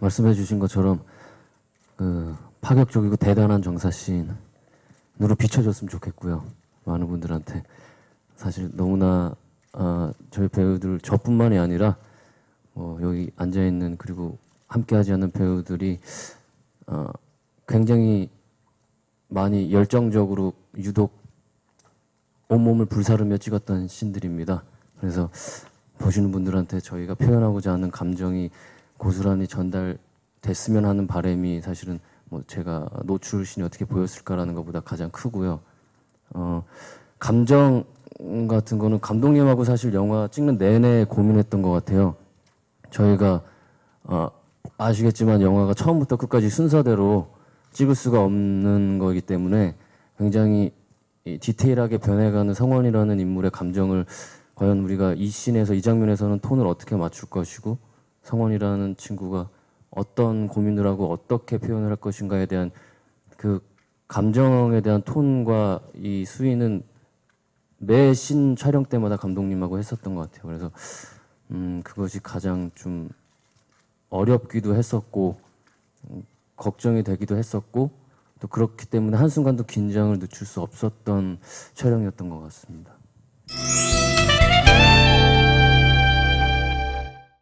말씀해 주신 것처럼 그 파격적이고 대단한 정사씬으로 비춰줬으면 좋겠고요. 많은 분들한테 사실 너무나 아, 저희 배우들 저뿐만이 아니라 뭐 여기 앉아 있는 그리고 함께하지 않는 배우들이 어, 굉장히 많이 열정적으로 유독 온몸을 불사르며 찍었던 씬들입니다. 그래서 보시는 분들한테 저희가 표현하고자 하는 감정이 고스란히 전달됐으면 하는 바람이 사실은 뭐 제가 노출신이 어떻게 보였을까라는 것보다 가장 크고요. 어, 감정 같은 거는 감독님하고 사실 영화 찍는 내내 고민했던 것 같아요. 저희가 어, 아시겠지만 영화가 처음부터 끝까지 순서대로 찍을 수가 없는 거기 때문에 굉장히 이 디테일하게 변해가는 성원이라는 인물의 감정을 과연 우리가 이 씬에서 이 장면에서는 톤을 어떻게 맞출 것이고 성원이라는 친구가 어떤 고민을 하고 어떻게 표현을 할 것인가에 대한 그 감정에 대한 톤과 이 수위는 매 신 촬영 때마다 감독님하고 했었던 것 같아요. 그래서 음, 그것이 가장 좀 어렵기도 했었고 음, 걱정이 되기도 했었고 또 그렇기 때문에 한순간도 긴장을 늦출 수 없었던 촬영이었던 것 같습니다.